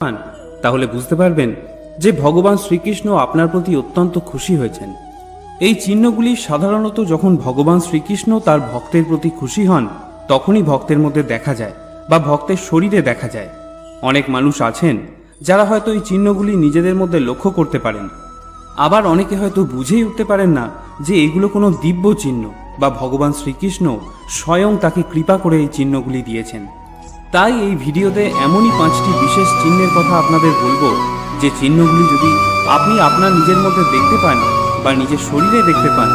পান, তাহলে বুঝতে পারবেন যে ভগবান শ্রীকৃষ্ণ আপনার প্রতি অত্যন্ত খুশি হয়েছেন। এই চিহ্নগুলি সাধারণত যখন ভগবান শ্রীকৃষ্ণ তার ভক্তের প্রতি খুশি হন, তখনই ভক্তের মধ্যে দেখা যায় বা ভক্তের শরীরে দেখা যায়। অনেক মানুষ আছেন যারা হয়তো এই চিহ্নগুলি নিজেদের মধ্যে লক্ষ্য করতে পারেন। আবার অনেকে হয়তো বুঝেই উঠতে পারেন না যে এগুলো কোনো দিব্য চিহ্ন বা ভগবান শ্রীকৃষ্ণ স্বয়ং তাকে কৃপা করে এই চিহ্নগুলি দিয়েছেন। তাই এই ভিডিওতে এমনই পাঁচটি বিশেষ চিহ্নের কথা আপনাদের বলব। যে চিহ্নগুলি যদি আপনি আপনার নিজের মধ্যে দেখতে পান বা নিজের শরীরে দেখতে পান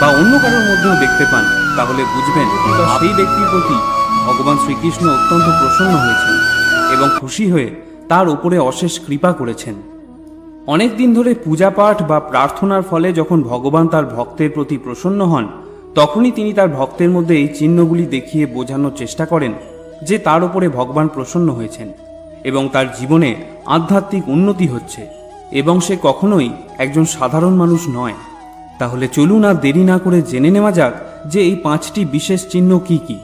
বা অন্য কারোর মধ্যেও দেখতে পান, তাহলে বুঝবেন সেই ব্যক্তির প্রতি ভগবান শ্রীকৃষ্ণ অত্যন্ত প্রসন্ন হয়েছেন এবং খুশি হয়ে তার উপরে অশেষ কৃপা করেছেন। অনেক দিন ধরে পূজা পাঠ বা প্রার্থনার ফলে যখন ভগবান তার ভক্তের প্রতি প্রসন্ন হন, তখনই তিনি তার ভক্তের মধ্যে এই চিহ্নগুলি দেখিয়ে বোঝানোর চেষ্টা করেন। যে তার উপরে ভগবান প্রসন্ন হয়েছেন এবং তার জীবনে আধ্যাত্মিক উন্নতি হচ্ছে এবং সে কখনোই একজন সাধারণ মানুষ নয়। তাহলে চলুন আর দেরি না করে জেনে নেওয়া যাক যে এই পাঁচটি বিশেষ চিহ্ন কি কি।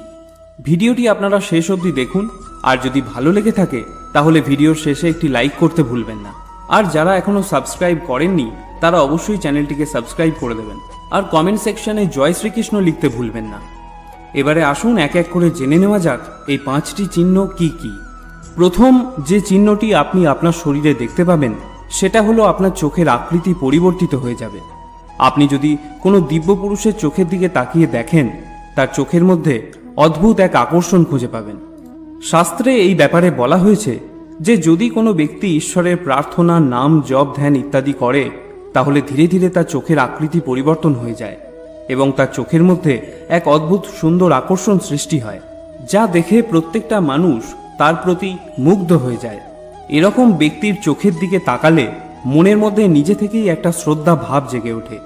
ভিডিওটি আপনারা শেষ অবধি দেখুন, আর যদি ভালো লেগে থাকে, তাহলে ভিডিওর শেষে একটি লাইক করতে ভুলবেন না। আর যারা এখনও সাবস্ক্রাইব করেননি, তারা অবশ্যই চ্যানেলটিকে সাবস্ক্রাইব করে দেবেন। আর কমেন্ট সেকশনে জয় শ্রীকৃষ্ণ লিখতে ভুলবেন না। এবারে আসুন এক এক করে জেনে নেওয়া যাক এই পাঁচটি চিহ্ন কি কি। প্রথম যে চিহ্নটি আপনি আপনার শরীরে দেখতে পাবেন, সেটা হলো আপনার চোখের আকৃতি পরিবর্তিত হয়ে যাবে। আপনি যদি কোনো দিব্য পুরুষের চোখের দিকে তাকিয়ে দেখেন, তার চোখের মধ্যে অদ্ভুত এক আকর্ষণ খুঁজে পাবেন। শাস্ত্রে এই ব্যাপারে বলা হয়েছে যে যদি কোনো ব্যক্তি ঈশ্বরের প্রার্থনা, নাম, জপ, ধ্যান ইত্যাদি করে, তাহলে ধীরে ধীরে তার চোখের আকৃতি পরিবর্তন হয়ে যায়। এবং তার চোখের মধ্যে এক অদ্ভুত সুন্দর আকর্ষণ সৃষ্টি হয়, যা দেখে প্রত্যেকটা মানুষ তার প্রতি মুগ্ধ হয়ে যায়। এরকম ব্যক্তির চোখের দিকে তাকালে মনের মধ্যে নিজে থেকেই একটা শ্রদ্ধা ভাব জেগে ওঠে।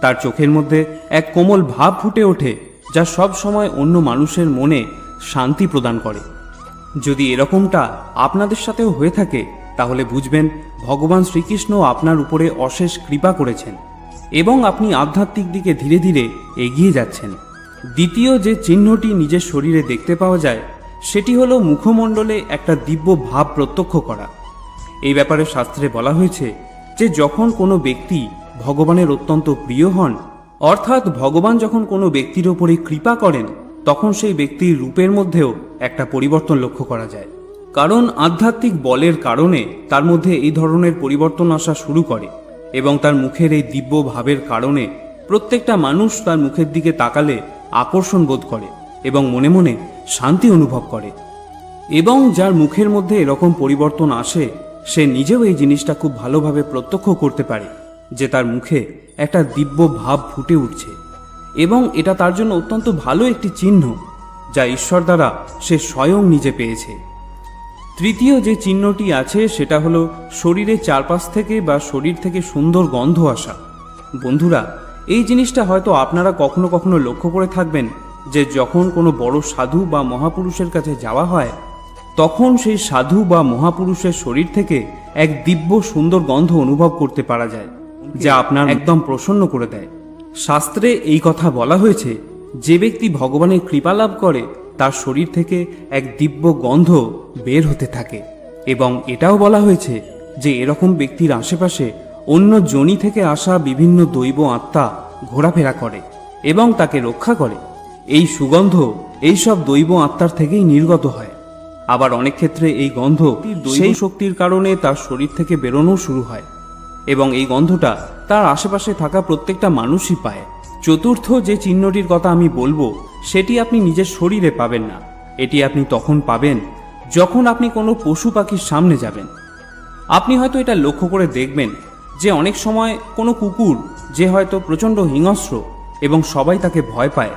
তার চোখের মধ্যে এক কোমল ভাব ফুটে ওঠে, যা সব সময় অন্য মানুষের মনে শান্তি প্রদান করে। যদি এরকমটা আপনাদের সাথেও হয়ে থাকে, তাহলে বুঝবেন ভগবান শ্রীকৃষ্ণ আপনার উপরে অশেষ কৃপা করেছেন। এবং আপনি আধ্যাত্মিক দিকে ধীরে ধীরে এগিয়ে যাচ্ছেন। দ্বিতীয় যে চিহ্নটি নিজের শরীরে দেখতে পাওয়া যায়, সেটি হলো মুখমণ্ডলে একটা দিব্য ভাব প্রত্যক্ষ করা। এই ব্যাপারে শাস্ত্রে বলা হয়েছে যে যখন কোনো ব্যক্তি ভগবানের অত্যন্ত প্রিয় হন, অর্থাৎ ভগবান যখন কোনো ব্যক্তির ওপরে কৃপা করেন, তখন সেই ব্যক্তির রূপের মধ্যেও একটা পরিবর্তন লক্ষ্য করা যায়। কারণ আধ্যাত্মিক বলের কারণে তার মধ্যে এই ধরনের পরিবর্তন আসা শুরু করে। এবং তার মুখের এই দিব্য ভাবের কারণে প্রত্যেকটা মানুষ তার মুখের দিকে তাকালে আকর্ষণ বোধ করে এবং মনে মনে শান্তি অনুভব করে। এবং যার মুখের মধ্যে এরকম পরিবর্তন আসে, সে নিজেও এই জিনিসটা খুব ভালোভাবে প্রত্যক্ষ করতে পারে যে তার মুখে একটা দিব্য ভাব ফুটে উঠছে। এবং এটা তার জন্য অত্যন্ত ভালো একটি চিহ্ন যা ঈশ্বর দ্বারা সে স্বয়ং নিজে পেয়েছে। তৃতীয় যে চিহ্নটি আছে, সেটা হলো শরীরের চারপাশ থেকে বা শরীর থেকে সুন্দর গন্ধ আসা। বন্ধুরা, এই জিনিসটা হয়তো আপনারা কখনো কখনো লক্ষ্য করে থাকবেন যে যখন কোনো বড় সাধু বা মহাপুরুষের কাছে যাওয়া হয়, তখন সেই সাধু বা মহাপুরুষের শরীর থেকে এক দিব্য সুন্দর গন্ধ অনুভব করতে পারা যায়, যা আপনার একদম প্রসন্ন করে দেয়। শাস্ত্রে এই কথা বলা হয়েছে, যে ব্যক্তি ভগবানের কৃপা লাভ করে তার শরীর থেকে এক দিব্য গন্ধ বের হতে থাকে। এবং এটাও বলা হয়েছে যে এরকম ব্যক্তির আশেপাশে অন্য জনি থেকে আসা বিভিন্ন দৈব আত্মা ঘোরাফেরা করে এবং তাকে রক্ষা করে। এই সুগন্ধ এইসব দৈব আত্মার থেকেই নির্গত হয়। আবার অনেক ক্ষেত্রে এই গন্ধ সেই শক্তির কারণে তার শরীর থেকে বেরোনো শুরু হয়। এবং এই গন্ধটা তার আশেপাশে থাকা প্রত্যেকটা মানুষই পায়। চতুর্থ যে চিহ্নটির কথা আমি বলব, সেটি আপনি নিজের শরীরে পাবেন না। এটি আপনি তখন পাবেন যখন আপনি কোনো পশু পাখির সামনে যাবেন। আপনি হয়তো এটা লক্ষ্য করে দেখবেন যে অনেক সময় কোনো কুকুর, যে হয়তো প্রচণ্ড হিংস্র এবং সবাই তাকে ভয় পায়,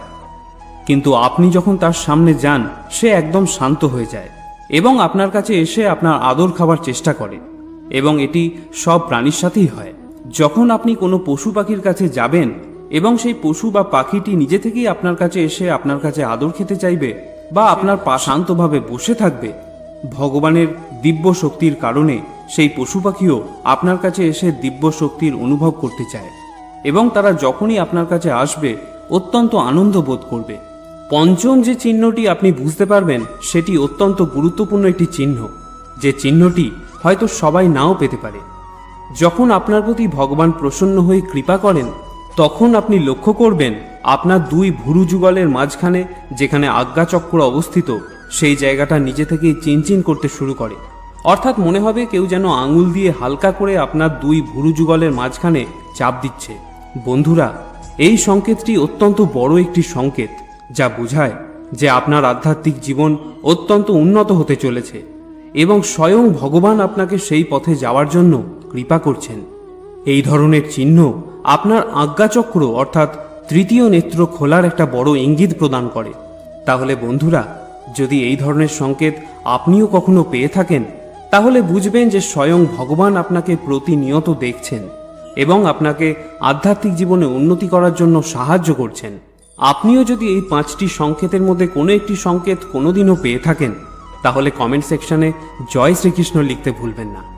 কিন্তু আপনি যখন তার সামনে যান, সে একদম শান্ত হয়ে যায় এবং আপনার কাছে এসে আপনার আদর খাবার চেষ্টা করে এবং এটি সব প্রাণীর সাথেই হয়। যখন আপনি কোনো পশু পাখির কাছে যাবেন এবং সেই পশু বা পাখিটি নিজে থেকেই আপনার কাছে এসে আপনার কাছে আদর খেতে চাইবে বা আপনার পা শান্তভাবে বসে থাকবে। ভগবানের দিব্য শক্তির কারণে সেই পশু পাখিও আপনার কাছে এসে দিব্য শক্তির অনুভব করতে চায় এবং তারা যখনই আপনার কাছে আসবে, অত্যন্ত আনন্দ বোধ করবে। পঞ্চম যে চিহ্নটি আপনি বুঝতে পারবেন, সেটি অত্যন্ত গুরুত্বপূর্ণ একটি চিহ্ন। যে চিহ্নটি হয়তো সবাই নাও পেতে পারে। যখন আপনার প্রতি ভগবান প্রসন্ন হয়ে কৃপা করেন তখন আপনি লক্ষ্য করবেন, আপনার দুই ভুরু যুগলের মাঝখানে যেখানে আজ্ঞাচক্র অবস্থিত, সেই জায়গাটা নিজে থেকেই চিনচিন করতে শুরু করে। অর্থাৎ মনে হবে কেউ যেন আঙুল দিয়ে হালকা করে আপনার দুই ভুরু যুগলের মাঝখানে চাপ দিচ্ছে। বন্ধুরা, এই সংকেতটি অত্যন্ত বড় একটি সংকেত, যা বোঝায় যে আপনার আধ্যাত্মিক জীবন অত্যন্ত উন্নত হতে চলেছে এবং স্বয়ং ভগবান আপনাকে সেই পথে যাওয়ার জন্য কৃপা করছেন। এই ধরনের চিহ্ন আপনার আজ্ঞাচক্র অর্থাৎ তৃতীয় নেত্র খোলার একটা বড় ইঙ্গিত প্রদান করে। তাহলে বন্ধুরা, যদি এই ধরনের সংকেত আপনিও কখনো পেয়ে থাকেন, তাহলে বুঝবেন যে স্বয়ং ভগবান আপনাকে প্রতিনিয়ত দেখছেন এবং আপনাকে আধ্যাত্মিক জীবনে উন্নতি করার জন্য সাহায্য করছেন। আপনিও যদি এই পাঁচটি সংকেতের মধ্যে কোনো একটি সংকেত কোনোদিনও পেয়ে থাকেন, তাহলে কমেন্ট সেকশনে জয় শ্রীকৃষ্ণ লিখতে ভুলবেন না।